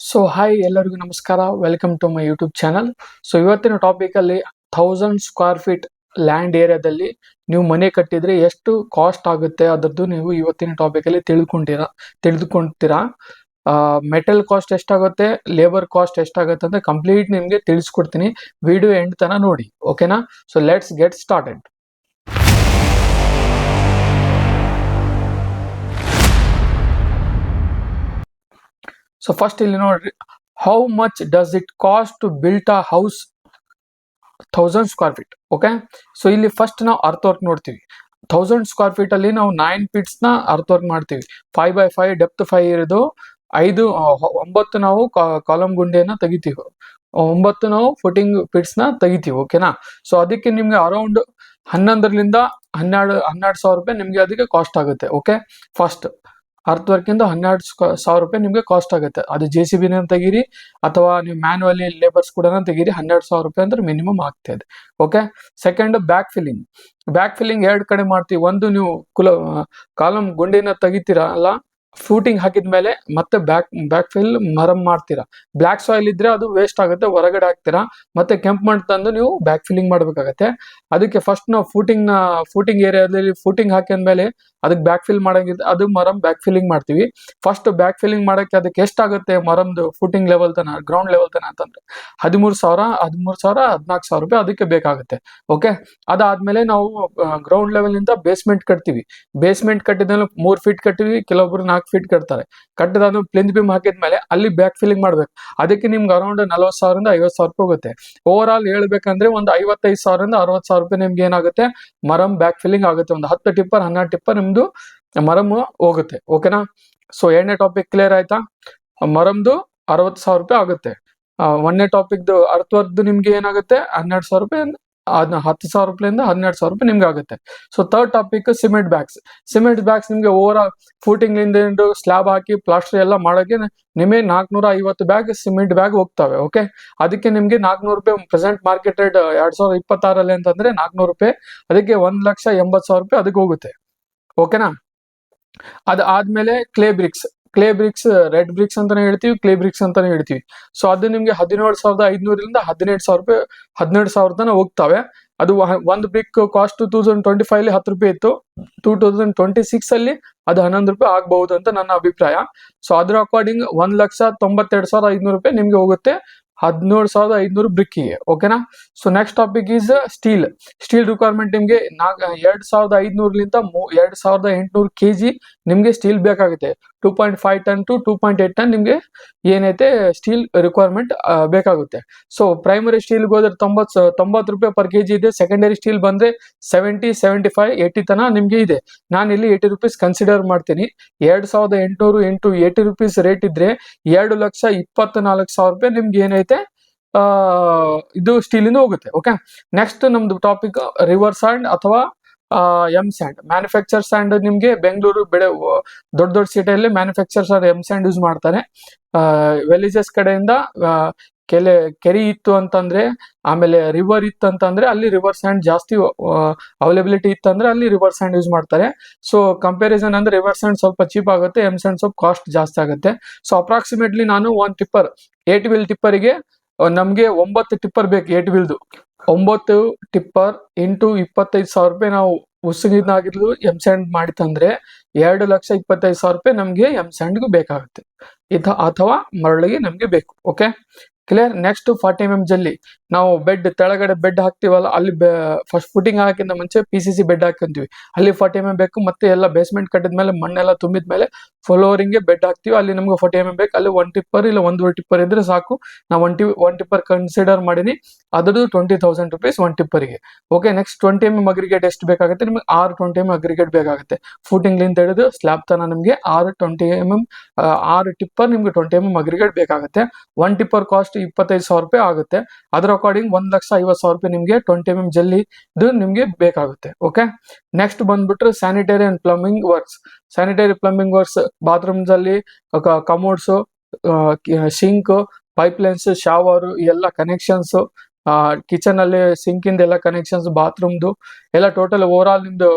So hi ಎಲ್ಲರಿಗೂ ನಮಸ್ಕಾರ. Welcome to my YouTube channel so ಇವತ್ತಿನ ಟಾಪಿಕ್ ಅಲ್ಲಿ ಥೌಸಂಡ್ ಸ್ಕ್ವೇರ್ ಫೀಟ್ ಲ್ಯಾಂಡ್ ಏರಿಯಾದಲ್ಲಿ ನೀವು ಮನೆ ಕಟ್ಟಿದ್ರೆ ಎಷ್ಟು ಕಾಸ್ಟ್ ಆಗುತ್ತೆ ಅದರದ್ದು ನೀವು ಇವತ್ತಿನ ಟಾಪಿಕ್ ಅಲ್ಲಿ ತಿಳಿದುಕೊಳ್ತೀರಾ ಮೆಟಲ್ ಕಾಸ್ಟ್ ಎಷ್ಟಾಗುತ್ತೆ ಲೇಬರ್ ಕಾಸ್ಟ್ ಎಷ್ಟಾಗುತ್ತೆ ಅಂತ ಕಂಪ್ಲೀಟ್ ನಿಮಗೆ ತಿಳಿಸ್ಕೊಡ್ತೀನಿ. ವಿಡಿಯೋ ಎಂಡ್ ತನ ನೋಡಿ ಓಕೆನಾ so let's get started so first ಇಲ್ಲಿ ನೋಡ್ರಿ how much does it cost to built a house thousand square feet okay so ಇಲ್ಲಿ ಫಸ್ಟ್ ನಾವು ಅರ್ತ್ ವರ್ಕ್ ನೋಡ್ತೀವಿ. ಥೌಸಂಡ್ ಸ್ಕ್ವೇರ್ ಫೀಟ್ ಅಲ್ಲಿ ನಾವು ನೈನ್ ಫೀಟ್ಸ್ನ ಅರ್ಥ ವರ್ಕ್ ಮಾಡ್ತೀವಿ. Five by five depth five ಇರೋದು ಐದು ಒಂಬತ್ತು ನಾವು ಕಾಲಮ್ ಗುಂಡಿಯನ್ನ ತೆಗಿತೀವಿ. ಒಂಬತ್ತು ನಾವು ಫುಟಿಂಗ್ ಫಿಟ್ಸ್ನ ತೆಗಿತೀವಿ ಓಕೆನಾ ಸೊ ಅದಕ್ಕೆ ನಿಮ್ಗೆ ಅರೌಂಡ್ ಹನ್ನೊಂದರಿಂದ ಹನ್ನೆರಡು ಹನ್ನೆರಡು ಸಾವಿರ ರೂಪಾಯಿ ನಿಮ್ಗೆ ಅದಕ್ಕೆ ಕಾಸ್ಟ್ ಆಗುತ್ತೆ ಓಕೆ ಫಸ್ಟ್ ಇಂದ ಹನ್ನೆರಡು ಸಾವಿರ ರೂಪಾಯಿ ನಿಮಗೆ ಕಾಸ್ಟ್ ಆಗುತ್ತೆ. ಅದು ಜೆ ಸಿ ಬಿನ ತೆಗೀರಿ, ಅಥವಾ ನೀವು ಮ್ಯಾನುವಲಿ ಲೇಬರ್ಸ್ ಕೂಡ ತೆಗೀರಿ, ಹನ್ನೆರಡು ಸಾವಿರ ರೂಪಾಯಿ ಅಂದ್ರೆ ಮಿನಿಮಮ್ ಆಗ್ತದೆ okay second back filling back filling ಎರಡು ಕಡೆ ಮಾಡ್ತೀವಿ. ಒಂದು ನೀವು ಕುಲ ಕಾಲಮ್ ಗುಂಡಿನ ತೆಗಿತೀರಾ ಫೂಟಿಂಗ್ ಹಾಕಿದ್ಮೇಲೆ ಮತ್ತೆ ಬ್ಯಾಕ್ ಬ್ಯಾಕ್ ಫಿಲ್ ಮರಂ ಮಾಡ್ತೀರಾ. ಬ್ಲ್ಯಾಕ್ ಸಾಯಿಲ್ ಇದ್ರೆ ಅದು ವೇಸ್ಟ್ ಆಗುತ್ತೆ, ಹೊರಗಡೆ ಹಾಕ್ತೀರಾ. ಮತ್ತೆ ಕೆಂಪು ಮಣ್ಣು ತಂದು ನೀವು ಬ್ಯಾಕ್ ಫಿಲ್ಲಿಂಗ್ ಮಾಡಬೇಕಾಗತ್ತೆ. ಅದಕ್ಕೆ ಫಸ್ಟ್ ನಾವು ಫೂಟಿಂಗ್ನ ಫೂಟಿಂಗ್ ಏರಿಯಾದಲ್ಲಿ ಫೂಟಿಂಗ್ ಹಾಕಿದ್ಮೇಲೆ ಅದಕ್ಕೆ ಬ್ಯಾಕ್ ಫಿಲ್ ಮಾಡಂಗಿದ್ರೆ ಅದು ಮರಂ ಬ್ಯಾಕ್ ಫಿಲ್ಲಿಂಗ್ ಮಾಡ್ತೀವಿ. ಫಸ್ಟ್ ಬ್ಯಾಕ್ ಫಿಲ್ಲಿಂಗ್ ಮಾಡೋಕ್ಕೆ ಅದಕ್ಕೆ ಎಷ್ಟಾಗುತ್ತೆ ಮರಮ್ದು ಫೂಟಿಂಗ್ ಲೆವೆಲ್ ತನ ಗ್ರೌಂಡ್ ಲೆವೆಲ್ ತನ ಅಂತಂದ್ರೆ ಹದಿಮೂರು ಸಾವಿರ ಹದಿಮೂರು ಸಾವಿರ, ಹದಿನಾಲ್ಕು ಸಾವಿರ ರೂಪಾಯಿ ಅದಕ್ಕೆ ಬೇಕಾಗುತ್ತೆ. ಓಕೆ ಅದಾದ್ಮೇಲೆ ನಾವು ಗ್ರೌಂಡ್ ಲೆವೆಲ್ ಇಂದ ಬೇಸ್ಮೆಂಟ್ ಕಟ್ತೀವಿ. ಬೇಸ್ಮೆಂಟ್ ಕಟ್ಟಿದ್ಮೇಲೆ ಮೂರ್ ಫೀಟ್ ಕಟ್ಟಿವಿ ಕೆಲವೊಬ್ರು ನಾಲ್ಕು ಫೀಟ್ ಕಟ್ತಾರೆ. ಕಟ್ಟಿದಾದ್ಮೇಲೆ ಪ್ಲಿಂತ್ ಬಿಮ್ ಹಾಕಿದ್ಮೇಲೆ ಅಲ್ಲಿ ಬ್ಯಾಕ್ ಫಿಲ್ಲಿಂಗ್ ಮಾಡ್ಬೇಕು. ಅದಕ್ಕೆ ನಿಮ್ಗೆ ಅರೌಂಡ್ ನಲವತ್ತು ಸಾವಿರದಿಂದ ಐವತ್ತು ಸಾವಿರ ರೂಪಾಯಿ ಹೋಗುತ್ತೆ. ಓವರ್ ಆಲ್ ಹೇಳ್ಬೇಕಂದ್ರೆ ಒಂದು ಐವತ್ತೈದು ಸಾವಿರದಿಂದ ಅರವತ್ತು ಸಾವಿರ ರೂಪಾಯಿ ನಿಮ್ಗೆ ಏನಾಗುತ್ತೆ? ಮರಂ ಬ್ಯಾಕ್ ಫಿಲ್ಲಿಂಗ್ ಆಗುತ್ತೆ. ಒಂದು ಹತ್ತು ಟಿಪ್ಪರ್, ಹನ್ನೆರಡು ಟಿಪ್ಪರ್ ನಿಮ್ದು ಮರಮ್ ಹೋಗುತ್ತೆ. ಓಕೆನಾ ಸೊ ಎರಡನೇ ಟಾಪಿಕ್ ಕ್ಲಿಯರ್ ಆಯ್ತಾ? ಮರಮ್ದು ಅರವತ್ತು ಸಾವಿರ ರೂಪಾಯಿ ಆಗುತ್ತೆ. ಒಂದನೇ ಟಾಪಿಕ್ದು ಅರ್ಥವರ್ದು ನಿಮ್ಗೆ ಏನಾಗುತ್ತೆ? ಹನ್ನೆರಡು ಸಾವಿರ ರೂಪಾಯಿ ಅದನ್ನ ಹತ್ತು ಸಾವಿರ ರೂಪಾಯಿಂದ ಹನ್ನೆರಡು ಸಾವಿರ ರೂಪಾಯಿ ನಿಮ್ಗೆ ಆಗುತ್ತೆ. So third topic cement bags cement bags ನಿಮ್ಗೆ ಓವರ್ ಫೂಟಿಂಗ್ ಇಂದ ಸ್ಲ್ಯಾಬ್ ಹಾಕಿ ಪ್ಲಾಸ್ಟರ್ ಎಲ್ಲ ಮಾಡೋಕೆ ನಿಮಗೆ ನಾಲ್ಕುನೂರ ಐವತ್ತು ಬ್ಯಾಗ್ ಸಿಮೆಂಟ್ ಬ್ಯಾಗ್ ಹೋಗ್ತವೆ ಓಕೆ ಅದಕ್ಕೆ ನಿಮಗೆ ನಾಲ್ಕುನೂರು ರೂಪಾಯಿ ಪ್ರೆಸೆಂಟ್ ಮಾರ್ಕೆಟೆಡ್ ಎರಡ್ ಸಾವಿರದ ಇಪ್ಪತ್ತಾರಲ್ಲಿ ಅಂತಂದ್ರೆ ನಾಲ್ಕುನೂರು ರೂಪಾಯಿ, ಅದಕ್ಕೆ ಒಂದ್ ಲಕ್ಷ ಎಂಬತ್ತು ಸಾವಿರ ರೂಪಾಯಿ ಅದಕ್ಕೆ ಹೋಗುತ್ತೆ ಓಕೆನಾ ಅದಾದ್ಮೇಲೆ clay bricks clay bricks red bricks ಅಂತಾನೆ ಹೇಳ್ತೀವಿ ಕ್ಲೇ ಬ್ರಿಕ್ಸ್ ಅಂತಾನೆ ಹೇಳ್ತೀವಿ. ಸೊ ಅದು ನಿಮ್ಗೆ ಹದಿನೇಳು ಸಾವಿರದ ಐದ್ನೂರಿಂದ ಹದಿನೆಂಟು ಸಾವಿರ ರೂಪಾಯಿ ಹದಿನೆಂಟು ಸಾವಿರ ತನಕ ಹೋಗ್ತವೆ. ಅದು ಒಂದು brick cost two thousand twenty five ಅಲ್ಲಿ ಹತ್ತು ರೂಪಾಯಿ ಇತ್ತು. ಟೂ ತೌಸಂಡ್ ಟ್ವೆಂಟಿ ಸಿಕ್ಸ್ ಅಲ್ಲಿ ಅದು ಹನ್ನೊಂದು ರೂಪಾಯಿ ಆಗಬಹುದು ಅಂತ ನನ್ನ ಅಭಿಪ್ರಾಯ. ಸೊ ಅದ್ರ ಅಕಾರ್ಡಿಂಗ್ ಒಂದ್ ಲಕ್ಷ ತೊಂಬತ್ತೆರಡು ಸಾವಿರದ ಐದ್ನೂರು ರೂಪಾಯಿ ನಿಮ್ಗೆ ಹೋಗುತ್ತೆ ಹದಿನೇಳು ಸಾವಿರದ ಐದ್ನೂರು ಬ್ರಿಕ್ಕಿಗೆ ಓಕೆನಾ so next topic is steel steel requirement ನಿಮ್ಗೆ ನಾಲ್ಕು, ಎರಡು ಸಾವಿರದ ಐದ್ನೂರ್ಲಿಂದ ಎರಡ್ ಸಾವಿರದ ಎಂಟುನೂರು ಕೆ ಜಿ ನಿಮ್ಗೆ ಸ್ಟೀಲ್ ಬೇಕಾಗುತ್ತೆ. Two point five ton to two point eight ton ನಿಮಗೆ ಏನೈತೆ ಸ್ಟೀಲ್ ರಿಕ್ವೈರ್ಮೆಂಟ್ ಬೇಕಾಗುತ್ತೆ. ಸೊ ಪ್ರೈಮರಿ ಸ್ಟೀಲ್ಗೆ ಹೋದ್ರೆ ತೊಂಬತ್ ತೊಂಬತ್ತು ರೂಪಾಯಿ ಪರ್ ಕೆ ಜಿ ಇದೆ. ಸೆಕೆಂಡರಿ ಸ್ಟೀಲ್ ಬಂದ್ರೆ ಸೆವೆಂಟಿ ಸೆವೆಂಟಿ ಫೈವ್ ಏಯ್ಟಿ ತನ ನಿಮ್ಗೆ ಇದೆ. ನಾನು ಇಲ್ಲಿ ಏಯ್ಟಿ ರುಪೀಸ್ ಕನ್ಸಿಡರ್ ಮಾಡ್ತೀನಿ. ಎರಡು ಸಾವಿರದ ಎಂಟುನೂರು ಎಂಟು ಏಯ್ಟಿ ರುಪೀಸ್ ರೇಟ್ ಇದ್ರೆ ಎರಡು ಲಕ್ಷ ಇಪ್ಪತ್ತ ನಾಲ್ಕು ಸಾವಿರ ರೂಪಾಯಿ ನಿಮ್ಗೆ ಏನೈತೆ ಇದು ಸ್ಟೀಲಿಂದ ಹೋಗುತ್ತೆ. ಓಕೆ ನೆಕ್ಸ್ಟ್ ನಮ್ದು ಟಾಪಿಕ್ ರಿವರ್ಸ್ ಹ್ಯಾಂಡ್ ಅಥವಾ ಎಂ ಸ್ಯಾಂಡ್ ಮ್ಯಾನುಫ್ಯಾಕ್ಚರ್ ಸ್ಯಾಂಡ್ ನಿಮ್ಗೆ ಬೆಂಗಳೂರು ಬೆಳೆ ದೊಡ್ಡ ದೊಡ್ಡ ಸಿಟಿಯಲ್ಲಿ ಮ್ಯಾನುಫ್ಯಾಕ್ಚರ್ಸ್ ಎಂ ಸ್ಯಾಂಡ್ ಯೂಸ್ ಮಾಡ್ತಾರೆ. ವೆಲಿಜಸ್ ಕಡೆಯಿಂದ ಕೆಲೆ, ಕೆರಿ ಇತ್ತು ಅಂತಂದ್ರೆ, ಆಮೇಲೆ ರಿವರ್ ಇತ್ತು ಅಂತಂದ್ರೆ ಅಲ್ಲಿ ರಿವರ್ ಸ್ಯಾಂಡ್ ಜಾಸ್ತಿ ಅವೈಲೇಬಿಲಿಟಿ ಇತ್ತು ಅಂದ್ರೆ ಅಲ್ಲಿ ರಿವರ್ ಸ್ಯಾಂಡ್ ಯೂಸ್ ಮಾಡ್ತಾರೆ. ಸೊ ಕಂಪ್ಯಾರಿಸನ್ ಅಂದ್ರೆ ರಿವರ್ ಸ್ಯಾಂಡ್ ಸ್ವಲ್ಪ ಚೀಪ್ ಆಗುತ್ತೆ ಎಂ ಸ್ಯಾಂಡ್ ಸ್ವಲ್ಪ ಕಾಸ್ಟ್ ಜಾಸ್ತಿ ಆಗುತ್ತೆ. ಸೊ ಅಪ್ರಾಕ್ಸಿಮೇಟ್ಲಿ ನಾನು ಒನ್ ಟಿಪ್ಪರ್ ಏಟ್ ವೀಲ್ ಟಿಪ್ಪರಿಗೆ ನಮ್ಗೆ ಒಂಬತ್ತು ಟಿಪ್ಪರ್ ಬೇಕು ಏಟ್ ವೀಲ್ದು ಒಂಬತ್ತು ಟಿಪ್ಪರ್ ಇಂಟು ಇಪ್ಪತ್ತೈದು ಸಾವಿರ ರೂಪಾಯಿ ನಾವು ಉಸುಗಿನಾಗಿರ್ಲು ಎಂ ಸ್ಯಾಂಡ್ ಮಾಡಿತಂದ್ರೆ ಎರಡು ಲಕ್ಷ ಇಪ್ಪತ್ತೈದು ಸಾವಿರ ರೂಪಾಯಿ ನಮ್ಗೆ ಎಂ ಸ್ಯಾಂಡ್ಗೂ ಬೇಕಾಗುತ್ತೆ. ಇದು ಅಥವಾ ಮರಳಿಗೆ ನಮ್ಗೆ ಬೇಕು okay clear next forty M M ಜಲ್ಲಿ ನಾವು ಬೆಡ್ ತೆಳಗಡೆ ಬೆಡ್ ಹಾಕ್ತಿವಲ್ಲ, ಅಲ್ಲಿ ಫಸ್ಟ್ ಫುಟಿಂಗ್ ಹಾಕಿಂದ ಮುಂಚೆ ಪಿ ಸಿ ಸಿ ಬೆಡ್ ಹಾಕೊಂತೀವಿ ಅಲ್ಲಿ ಫಾರ್ಟಿ ಎಂ ಎಂ ಬೇಕು, ಮತ್ತೆ ಎಲ್ಲ ಬೇಸ್ಮೆಂಟ್ ಕಟ್ಟಿದ್ಮೇಲೆ ಮಣ್ಣೆಲ್ಲ ತುಂಬಿದ ಮೇಲೆ ಫ್ಲೋರಿಂಗ್ಗೆ ಬೆಡ್ ಹಾಕ್ತಿವಿ. ಅಲ್ಲಿ ನಮ್ಗೆ ಫಾರ್ಟಿ ಎಂ ಎಂ ಬೇಕು. ಅಲ್ಲಿ ಒನ್ ಟಿಪ್ಪರ್ ಇಲ್ಲ ಒಂದೂವರೆ ಟಿಪ್ಪರ್ ಇದ್ರೆ ಸಾಕು. ನಾವು one T one tipper consider ಮಾಡೀನಿ. ಅದ್ರದ್ದು twenty thousand rupees one ಟಿಪ್ಪರ್ಗೆ okay next twenty M M aggregate ಎಷ್ಟು ಬೇಕಾಗುತ್ತೆ? ನಿಮಗೆ ಆರು ಟ್ವೆಂಟಿ ಎಂ ಅಗ್ರಿಗೇಟ್ ಬೇಕಾಗುತ್ತೆ. ಫೂಟಿಂಗ್ ಲಿಂದ ಹಿಡಿದು ಸ್ಲ್ಯಾಬ್ ತನ ನಿಮಗೆ ಆರು ಟ್ವೆಂಟಿ ಎಂ ಎಂ ಆರು ಟಿಪ್ಪರ್ ನಿಮ್ಗೆ ಟ್ವೆಂಟಿ ಎಂ ಎಂ ಅಗ್ರಿಗೇಟ್ ಬೇಕಾಗುತ್ತೆ. ಒನ್ ಟಿಪ್ಪರ್ ಕಾಸ್ಟ್ ಇಪ್ಪತ್ತೈದು ಸಾವಿರ ರೂಪಾಯಿ ಆಗುತ್ತೆ. ಅದ್ರ ಅಕಾರ್ಡಿಂಗ್ ಒಂದ್ ಲಕ್ಷ ಐವತ್ತು ಸಾವಿರ ರೂಪಾಯಿ ನಿಮಗೆ ಟ್ವೆಂಟಿ ಎಂ ಜಲ್ಲಿ ಇದು ನಿಮಗೆ ಬೇಕಾಗುತ್ತೆ ಓಕೆ ನೆಕ್ಸ್ಟ್ ಬಂದ್ಬಿಟ್ರೆ sanitary and plumbing works sanitary plumbing works bathrooms ಅಲ್ಲಿ commodes sink pipe lines shower ಎಲ್ಲ ಕನೆಕ್ಷನ್ಸ್ ಕಿಚನ್ ಅಲ್ಲಿ ಸಿಂಕ್ ಎಲ್ಲ ಕನೆಕ್ಷನ್ಸ್ ಬಾತ್ರೂಮ್ದು ಎಲ್ಲ ಟೋಟಲ್ ಓವರ್ ಆಲ್ ನಿಮ್ದು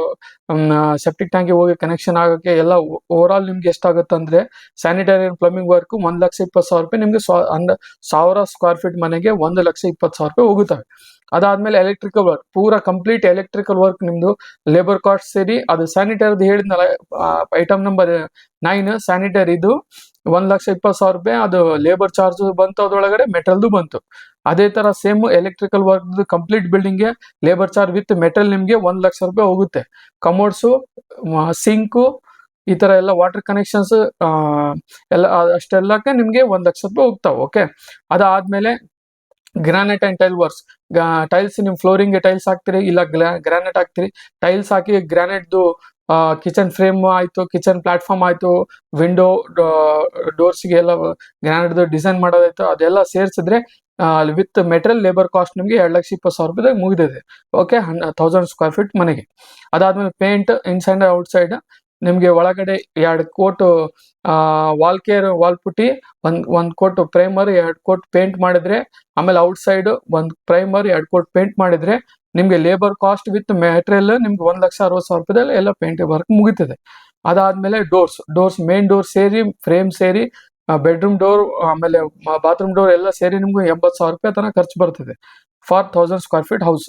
ಸೆಪ್ಟಿಕ್ ಟ್ಯಾಂಕಿಗೆ ಹೋಗಿ ಕನೆಕ್ಷನ್ ಆಗೋಕ್ಕೆ ಎಲ್ಲ ಓವರ್ ಆಲ್ ನಿಮ್ಗೆ ಎಷ್ಟಾಗುತ್ತೆ ಅಂದ್ರೆ ಸ್ಯಾನಿಟರಿ ಪ್ಲಂಬಿಂಗ್ ವರ್ಕ್ ಒಂದ್ ಲಕ್ಷ ಇಪ್ಪತ್ತು ಸಾವಿರ ರೂಪಾಯಿ ನಿಮ್ಗೆ ಅಂದ, ಸಾವಿರ ಸ್ಕ್ವೇರ್ ಫೀಟ್ ಮನೆಗೆ ಒಂದು ಲಕ್ಷ ಇಪ್ಪತ್ತು ಸಾವಿರ ರೂಪಾಯಿ ಹೋಗುತ್ತವೆ. ಅದಾದ್ಮೇಲೆ ಎಲೆಕ್ಟ್ರಿಕಲ್ ವರ್ಕ್ ಪೂರಾ ಕಂಪ್ಲೀಟ್ ಎಲೆಕ್ಟ್ರಿಕಲ್ ವರ್ಕ್ ನಿಮ್ದು ಲೇಬರ್ ಕಾಸ್ಟ್ ಸೇರಿ ಅದು ಸ್ಯಾನಿಟರಿ ಹೇಳಿದ್ನಲ್ಲ ಐಟಮ್ ನಂಬರ್ ನೈನ್ ಸ್ಯಾನಿಟರಿದು ಒಂದ್ ಲಕ್ಷ ಇಪ್ಪತ್ತು ಸಾವಿರ ರೂಪಾಯಿ, ಅದು ಲೇಬರ್ ಚಾರ್ಜ್ ಬಂತು ಅದ್ರೊಳಗಡೆ ಮೆಟಲ್ದು ಬಂತು. ಅದೇ ತರ ಸೇಮ್ ಎಲೆಕ್ಟ್ರಿಕಲ್ ವರ್ಕ್ ಕಂಪ್ಲೀಟ್ ಬಿಲ್ಡಿಂಗ್ಗೆ ಲೇಬರ್ ಚಾರ್ಜ್ ವಿತ್ ಮೆಟಲ್ ನಿಮ್ಗೆ ಒಂದ್ ಲಕ್ಷ ರೂಪಾಯಿ ಹೋಗುತ್ತೆ. ಕಮೋಡ್ಸು ಸಿಂಕು ಈ ತರ ಎಲ್ಲ ವಾಟರ್ ಕನೆಕ್ಷನ್ಸ್ ಎಲ್ಲ, ಅಷ್ಟೆಲ್ಲಕ್ಕೆ ನಿಮ್ಗೆ ಒಂದ್ ಲಕ್ಷ ರೂಪಾಯಿ ಹೋಗ್ತಾವೆ ಓಕೆ ಅದಾದ್ಮೇಲೆ granite and tile works tiles ನಿಮ್ ಫ್ಲೋರಿಂಗ್ ಟೈಲ್ಸ್ ಹಾಕ್ತಿರಿ, ಇಲ್ಲ ಗ್ರಾನೈಟ್ ಹಾಕ್ತಿರಿ ಟೈಲ್ಸ್ ಹಾಕಿ ಗ್ರಾನೈಟ್ದು ಕಿಚನ್ ಫ್ರೇಮ್ ಆಯ್ತು ಕಿಚನ್ ಪ್ಲಾಟ್ಫಾರ್ಮ್ ಆಯ್ತು ವಿಂಡೋ ಡೋರ್ಸ್ಗೆ ಎಲ್ಲ ಗ್ರಾನೈಟ್ ಡಿಸೈನ್ ಮಾಡೋದಾಯ್ತು, ಅದೆಲ್ಲ ಸೇರಿಸಿದ್ರೆ ವಿತ್ ಮೆಟೀರಿಯಲ್ ಲೇಬರ್ ಕಾಸ್ಟ್ ನಿಮಗೆ ಎರಡು ಲಕ್ಷ ಇಪ್ಪತ್ತು ಸಾವಿರ ರೂಪಾಯಿದಾಗ ಮುಗಿದಿದೆ ಓಕೆ ತೌಸಂಡ್ ಸ್ಕ್ವೇರ್ ಫೀಟ್ ಮನೆಗೆ. ಅದಾದ್ಮೇಲೆ ಪೇಂಟ್ ಇನ್ಸೈಡ್ ಔಟ್ ಸೈಡ್ ನಿಮಗೆ ಒಳಗಡೆ ಎರಡು coat wall care wall putty, ಒಂದ್ ಒಂದ್ ಕೋಟ್ ಪ್ರೈಮರ್ ಎರಡು ಕೋಟ್ ಪೇಂಟ್ ಮಾಡಿದ್ರೆ, ಆಮೇಲೆ ಔಟ್ ಸೈಡ್ ಒಂದ್ ಪ್ರೈಮರ್ ಎರಡು ಕೋಟ್ ಪೇಂಟ್ ಮಾಡಿದ್ರೆ ನಿಮ್ಗೆ ಲೇಬರ್ ಕಾಸ್ಟ್ ವಿತ್ ಮೆಟೀರಿಯಲ್ ನಿಮ್ಗೆ ಒಂದ್ ಲಕ್ಷ ಅರವತ್ತು ಸಾವಿರ ರೂಪಾಯಿದಲ್ಲಿ ಎಲ್ಲ ಪೇಂಟ್ ವರ್ಕ್ ಮುಗಿತದೆ. ಅದಾದ್ಮೇಲೆ ಡೋರ್ಸ್ ಡೋರ್ಸ್ ಮೇನ್ ಡೋರ್ ಸೇರಿ ಫ್ರೇಮ್ ಸೇರಿ ಬೆಡ್ರೂಮ್ ಡೋರ್ ಆಮೇಲೆ ಬಾತ್ರೂಮ್ ಡೋರ್ ಎಲ್ಲ ಸೇರಿ ನಿಮ್ಗೆ ಎಂಬತ್ತು ಸಾವಿರ ರೂಪಾಯಿ ತನಕ ಖರ್ಚು ಬರ್ತದೆ. For thousand square feet house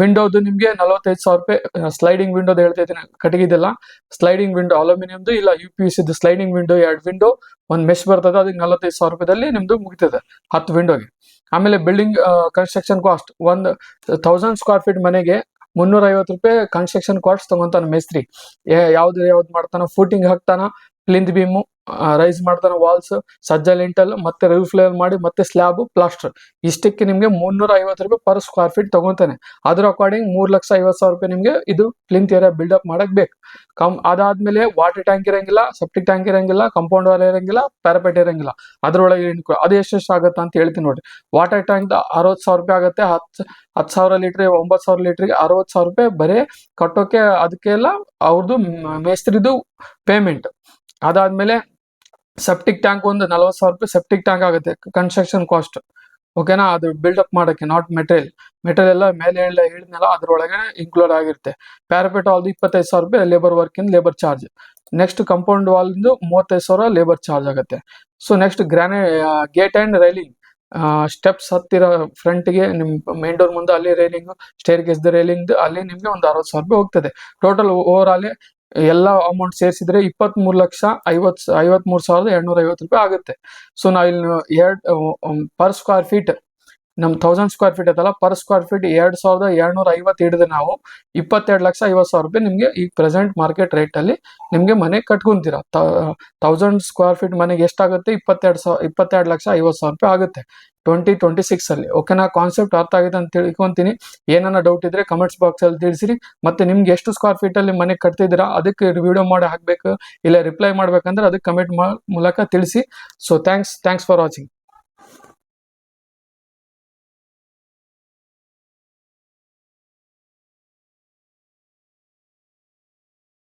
ವಿಂಡೋದು ನಿಮ್ಗೆ ನಲವತ್ತೈದು ಸಾವಿರ ರೂಪಾಯಿ ಸ್ಲೈಡಿಂಗ್ ವಿಂಡೋದು ಹೇಳ್ತಾ ಇದ್ದೀನಿ ಕಟ್ಟಿಗಿದೆಲ್ಲ ಸ್ಲೈಡಿಂಗ್ ವಿಂಡೋ ಅಲ್ಯೂಮಿನಿಯಂದು ಇಲ್ಲ ಯು ಪಿ ಸಿದ್ದು ಸ್ಲೈಡಿಂಗ್ ವಿಂಡೋ ಎರಡು ವಿಂಡೋ ಒಂದು ಮೆಶ್ ಬರ್ತದೆ, ಅದಕ್ಕೆ ನಲವತ್ತೈದು ಸಾವಿರ ರೂಪಾಯಿದಲ್ಲಿ ನಿಮ್ದು ಮುಗಿತದೆ, ಹತ್ತು ವಿಂಡೋಗೆ ಆಮೇಲೆ ಬಿಲ್ಡಿಂಗ್ ಕನ್ಸ್ಟ್ರಕ್ಷನ್ ಕಾಸ್ಟ್ ಒಂದು ಥೌಸಂಡ್ ಸ್ಕ್ವೇರ್ ಫೀಟ್ ಮನೆಗೆ ಮುನ್ನೂರ ಐವತ್ತು ರೂಪಾಯಿ ಕನ್ಸ್ಟ್ರಕ್ಷನ್ ಕಾಸ್ಟ್ ತಗೊಂತಾನ ಮೇಸ್ತ್ರಿ. ಯಾವ್ದು ಯಾವ್ದು ಮಾಡ್ತಾನ ಫೂಟಿಂಗ್ ಹಾಕ್ತಾನ ಪ್ಲಿಂತ್ ಬೀಮು ರೈಸ್ ಮಾಡ್ತಾನೆ ವಾಲ್ಸ್ ಸಜ್ಜ ಲಿಂಟಲ್ ಮತ್ತೆ ರವಿ ಲೆವೆಲ್ ಮಾಡಿ, ಮತ್ತೆ ಸ್ಲ್ಯಾಬ್ ಪ್ಲಾಸ್ಟರ್ ಇಷ್ಟಕ್ಕೆ ನಿಮಗೆ ಮುನ್ನೂರ ಐವತ್ತು ರೂಪಾಯಿ ಪರ್ ಸ್ಕ್ವೇರ್ ಫೀಟ್ ತಗೊಂತಾನೆ. ಅದ್ರ ಅಕಾರ್ಡಿಂಗ್ ಮೂರ್ ಲಕ್ಷ ಐವತ್ತು ಸಾವಿರ ರೂಪಾಯಿ ನಿಮಗೆ ಇದು ಕ್ಲಿನ್ ಏರಿಯಾ ಬಿಲ್ಡಪ್ ಮಾಡಕ್ ಬೇಕು. ಕಮ್, ಅದಾದ್ಮೇಲೆ ವಾಟರ್ ಟ್ಯಾಂಕ್ ಇರಂಗಿಲ್ಲ ಸೆಪ್ಟಿಕ್ ಟ್ಯಾಂಕ್ ಇರಂಗಿಲ್ಲ ಕಾಂಪೌಂಡ್ ವಾಲ್ ಇರಂಗಿಲ್ಲ ಪ್ಯಾರಪೆಟ್ ಇರಂಗಿಲ್ಲ. ಅದ್ರೊಳಗೆ ಅದು ಎಷ್ಟೆಷ್ಟು ಆಗುತ್ತೆ ಅಂತ ಹೇಳ್ತೀನಿ ನೋಡಿ ವಾಟರ್ ಟ್ಯಾಂಕ್ ಅರವತ್ತು ಸಾವಿರ ರೂಪಾಯಿ ಆಗುತ್ತೆ, ಹತ್ತು ಹತ್ತು ಸಾವಿರ ಲೀಟರ್ ಒಂಬತ್ತು ಸಾವಿರ ಲೀಟ್ರಿಗೆ ಅರವತ್ತು ಸಾವಿರ ರೂಪಾಯಿ ಬರೀ ಕಟ್ಟೋಕೆ ಅದಕ್ಕೆಲ್ಲ ಅವ್ರದ್ದು ಮೇಸ್ತ್ರಿದು ಪೇಮೆಂಟ್ ಅದಾದ್ಮೇಲೆ ಸೆಪ್ಟಿಕ್ ಟ್ಯಾಂಕ್ ಒಂದು ನಲವತ್ತು ಸಾವಿರ ರೂಪಾಯಿ ಸೆಪ್ಟಿಕ್ ಟ್ಯಾಂಕ್ ಆಗುತ್ತೆ ಕನ್ಸ್ಟ್ರಕ್ಷನ್ ಕಾಸ್ಟ್ ಓಕೆನಾ ಅದು ಬಿಲ್ಡಪ್ ಮಾಡೋಕ್ಕೆ ನಾಟ್ ಮೆಟೀರಿಯಲ್ ಮೆಟೀರಿಯಲ್ ಎಲ್ಲ ಮೇಲೆ ಹೇಳಿ, ಹೇಳಿದ್ನೆಲ್ಲ, ಅದರೊಳಗೆ ಇನ್ಕ್ಲೂಡ್ ಆಗಿರುತ್ತೆ. ಪ್ಯಾರಪೇಟ್ ವಾಲ್ದು ಇಪ್ಪತ್ತೈದು ಸಾವಿರ ರೂಪಾಯಿ ಲೇಬರ್ ವರ್ಕಿಂದ ಲೇಬರ್ ಚಾರ್ಜ್ ನೆಕ್ಸ್ಟ್ ಕಂಪೌಂಡ್ ವಾಲ್ದು ಮೂವತ್ತೈದು ಸಾವಿರ ಲೇಬರ್ ಚಾರ್ಜ್ ಆಗುತ್ತೆ. ಸೊ ನೆಕ್ಸ್ಟ್ ಗ್ರಾನೇ ಗೇಟ್ ಆ್ಯಂಡ್ ರೈಲಿಂಗ್ ಸ್ಟೆಪ್ಸ್ ಹತ್ತಿರ ಫ್ರಂಟ್ಗೆ ನಿಮ್ಮ ಮೇನ್ ಡೋರ್ ಮುಂದೆ ಅಲ್ಲಿ ರೈಲಿಂಗ್ ಸ್ಟೇರ್ ಕೇಸ್ ರೈಲಿಂಗ್ ಅಲ್ಲಿ ನಿಮಗೆ ಒಂದು ಅರವತ್ತು ಸಾವಿರ ರೂಪಾಯಿ ಹೋಗ್ತದೆ. ಟೋಟಲ್ ಓವರ್ ಆಲ್ ಎಲ್ಲ ಅಮೌಂಟ್ ಸೇರಿಸಿದ್ರೆ ಇಪ್ಪತ್ತ್ ಮೂರು ಲಕ್ಷ ಐವತ್ ಐವತ್ ಮೂರು ಸಾವಿರದ ಎರಡ್ನೂರ ಐವತ್ತು ರೂಪಾಯಿ ಆಗುತ್ತೆ. ಸೊ ನಾವು ಇಲ್ಲಿ ಎರಡ್ ಪರ್ ಸ್ಕ್ವೇರ್ ಫೀಟ್ ನಮ್ ತೌಸಂಡ್ ಸ್ಕ್ವೇರ್ ಫೀಟ್ ಐತಲ್ಲ ಪರ್ ಸ್ಕ್ವೇರ್ ಫೀಟ್ ಎರಡ್ ಸಾವಿರದ ಎರಡ್ನೂರ ಐವತ್ತು ಹಿಡಿದ್ರೆ ನಾವು ಇಪ್ಪತ್ತೆರಡು ಲಕ್ಷ ಐವತ್ತು ಸಾವಿರ ರೂಪಾಯಿ ನಿಮ್ಗೆ ಈ ಪ್ರೆಸೆಂಟ್ ಮಾರ್ಕೆಟ್ ರೇಟ್ ಅಲ್ಲಿ ನಿಮ್ಗೆ ಮನೆ ಕಟ್ಕೊಂತೀರಾ. ತೌಸಂಡ್ ಸ್ಕ್ವೇರ್ ಫೀಟ್ ಮನೆಗೆ ಎಷ್ಟಾಗುತ್ತೆ? ಇಪ್ಪತ್ತೆರಡು ಸಾವಿರ ಇಪ್ಪತ್ತೆರಡು ಲಕ್ಷ ಐವತ್ತು ಸಾವಿರ ರೂಪಾಯಿ ಆಗುತ್ತೆ. ಟ್ವೆಂಟಿ ಟ್ವೆಂಟಿ ಸಿಕ್ಸ್ ಅಲ್ಲಿ. ಓಕೆನಾ ಕಾನ್ಸೆಪ್ಟ್ ಅರ್ಥ ಆಗಿದೆ ಅಂತ ತಿಳ್ಕೊಂತೀನಿ. ಏನನ್ನ ಡೌಟ್ ಇದ್ರೆ ಕಮೆಂಟ್ಸ್ ಬಾಕ್ಸ್ ಅಲ್ಲಿ ತಿಳಿಸಿರಿ. ಮತ್ತೆ ನಿಮ್ಗೆ ಎಷ್ಟು ಸ್ಕ್ವೇರ್ ಫೀಟ್ ಅಲ್ಲಿ ಮನೆ ಕಟ್ತಿದ್ದೀರಾ, ಅದಕ್ಕೆ ವಿಡಿಯೋ ಮಾಡಿ ಹಾಕ್ಬೇಕು, ಇಲ್ಲ ರಿಪ್ಲೈ ಮಾಡ್ಬೇಕಂದ್ರೆ ಅದಕ್ಕೆ ಕಮೆಂಟ್ ಮೂಲಕ ತಿಳಿಸಿ. So thanks thanks for watching